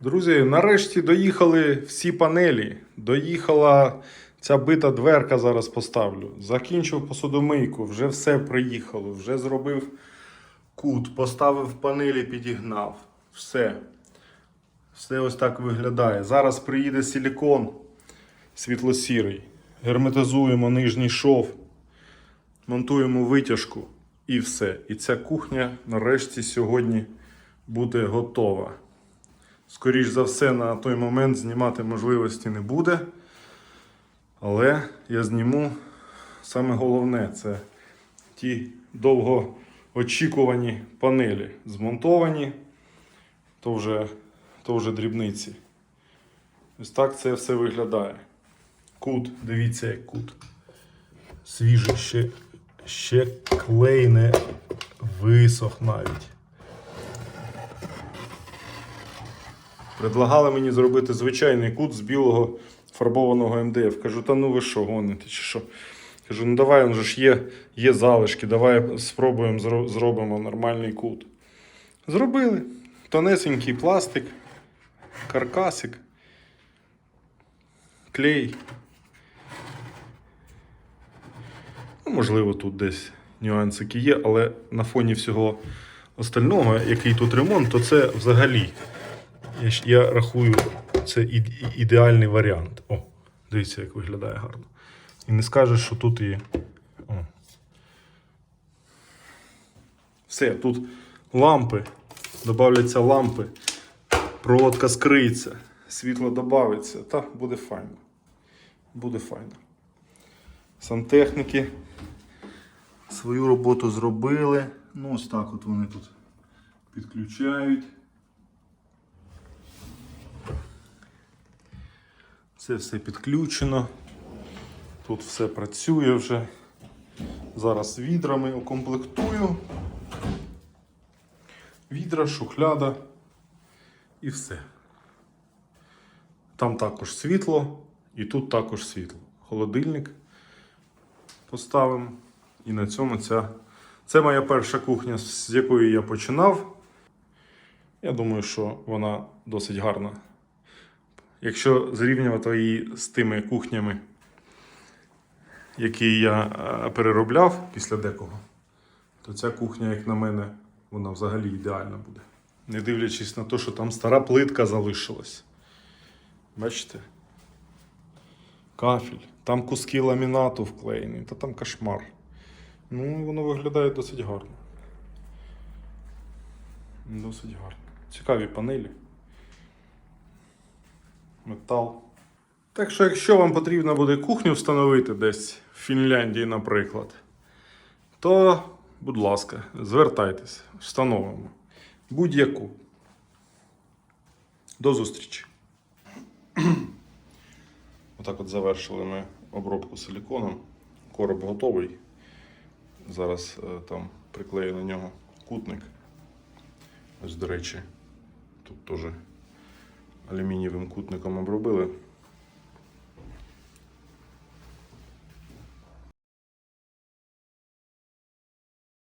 Друзі, нарешті доїхали всі панелі. Доїхала ця бита дверка, зараз поставлю. Закінчив посудомийку, вже все приїхало, вже зробив кут, поставив панелі, підігнав. Все. Все ось так виглядає. Зараз приїде силікон світло-сірий. Герметизуємо нижній шов, монтуємо витяжку і все. І ця кухня нарешті сьогодні буде готова. Скоріш за все, на той момент знімати можливості не буде. Але я зніму саме головне це ті довго очікувані панелі. Змонтовані, то вже, то вже дрібниці. Ось так це все виглядає. Кут, дивіться, як кут. Свіжий, ще, ще клей не висох навіть. Предлагали мені зробити звичайний кут з білого фарбованого МДФ. Кажу, та ну ви що, гоните чи що? Кажу, ну давай, он же ж є, є залишки, давай спробуємо зро- зробимо нормальний кут. Зробили. Тонесенький пластик, каркасик, клей. Ну, можливо, тут десь нюансики є, але на фоні всього остального, який тут ремонт, то це взагалі я, я рахую, це ідеальний варіант. О, дивіться, як виглядає гарно. І не скажеш, що тут і. О. Все, тут лампи, додавляться лампи, проводка скриється, світло додається. Та буде файно. Буде файно. Сантехніки свою роботу зробили. Ну, ось так от вони тут підключають. Це все підключено. Тут все працює вже. Зараз відрами укомплектую. Відра, шухляда і все. Там також світло, і тут також світло. Холодильник поставимо. І на цьому ця. Це моя перша кухня, з якої я починав. Я думаю, що вона досить гарна. Якщо зрівнювати її з тими кухнями, які я е, переробляв після декого, то ця кухня, як на мене, вона взагалі ідеальна буде. Не дивлячись на те, що там стара плитка залишилась. Бачите? Кафель, там куски ламінату вклеєні, та там кошмар. Ну, воно виглядає досить гарно. Досить гарно. Цікаві панелі метал. Так що, якщо вам потрібно буде кухню встановити десь в Фінляндії, наприклад, то, будь ласка, звертайтесь, встановимо. Будь-яку. До зустрічі. Отак от завершили ми обробку силіконом. Короб готовий. Зараз е, там приклею на нього кутник. Ось, до речі, тут теж алюмінієвим кутником обробили.